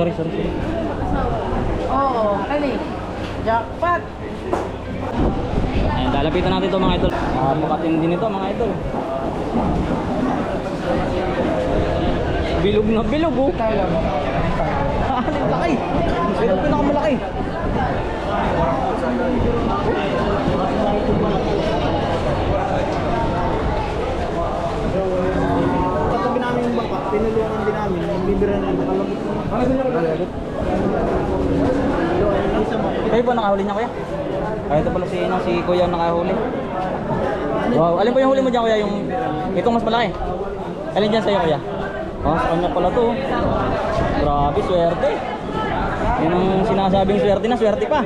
sorry, sorry, sorry. Oo, kani. Jackpot. Ayan, lalapitan natin ito mga idol. Napakatindi nito mga idol. Bilog na bilog oh. Ang laki. Ito pinakamalaki. Katabi namin yung bangka, tinulungan din namin, nagbibira na yung Kayo po nakahuli niya kuya? Ay, ito pala si, ano, si kuya ang nakahuli. Wow, alin po yung huli mo dyan kuya? Yung, itong mas malaki. Alin dyan sa'yo kuya? Oh, sa kanya pala to. Grabe, swerte. Yan ang sinasabing swerte na, swerte pa.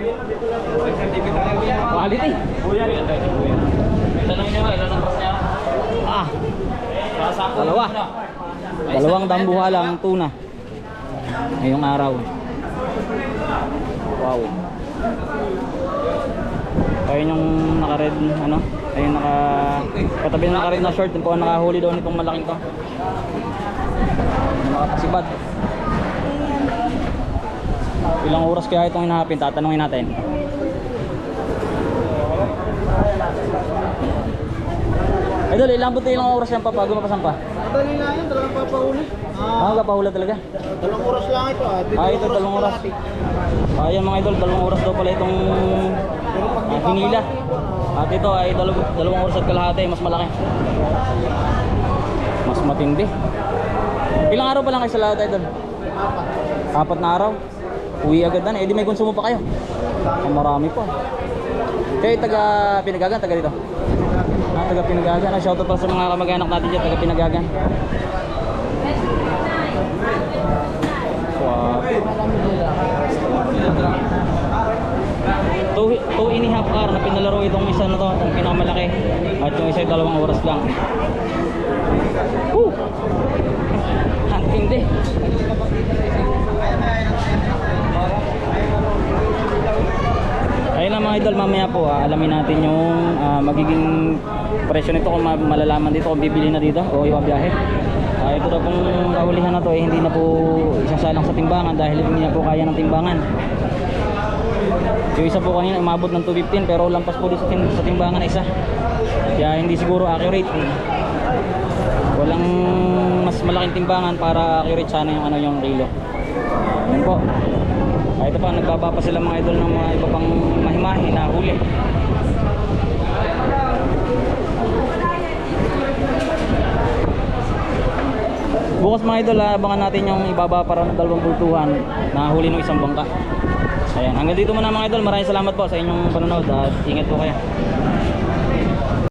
Quality. Ah, dalawa. Dalawang dambuha lang tuna. Ngayong araw. Wow. Ayun yung naka-red, ano? Ayun naka... Katabi na naka-red na short. Ang nakahuli doon itong malaking to. Nakapasibad. Ilang oras kaya itong hinahapin? Tatanungin natin. Idol, ilang buti ilang oras yan pa pag gumapasan pa? Madali na yun, talagang papahuli. Ah, Ah, kapahula talaga. dalawang oras lang ito ah. Ah, ito dalawang oras. kalahati. Ayan mga idol, dalawang oras daw pala itong ah, hinila. At ito ay dalaw dalawang oras at kalahati, mas malaki. Mas matindi. Ilang araw pa lang kayo sa lahat idol? apat. Apat na araw. Uwi agad na. Eh di may konsumo pa kayo. Ah, marami pa. Kayo taga Pinagagan, taga dito? Ah, taga Pinagagan. Ah, shoutout pa sa mga kamag-anak natin dyan, taga Pinagagan. Two, two and a half hour na pinalaro itong isa na to, itong pinakamalaki. At yung isa ay dalawang oras lang. Woo! Ang tindi. Ayun lang idol, mamaya po ah, alamin natin yung ah, magiging presyo nito kung ma- malalaman dito kung bibili na dito o yung biyahe. Ah, ito daw pong kahulihan na to eh, hindi na po isasalang sa timbangan dahil hindi na po kaya ng timbangan. Yung isa po kanina umabot ng 215 pero lampas po tim- sa timbangan na isa. Kaya hindi siguro accurate. Walang mas malaking timbangan para accurate sana yung ano yung kilo. Yun po. Ah, ito pa, nagbaba pa sila mga idol ng mga iba pang mahimahi na huli. Bukas mga idol, ah, abangan natin yung ibaba para ng dalawang bultuhan na huli ng isang bangka. Ayan, hanggang dito muna mga idol. Maraming salamat po sa inyong panonood at ingat po kayo.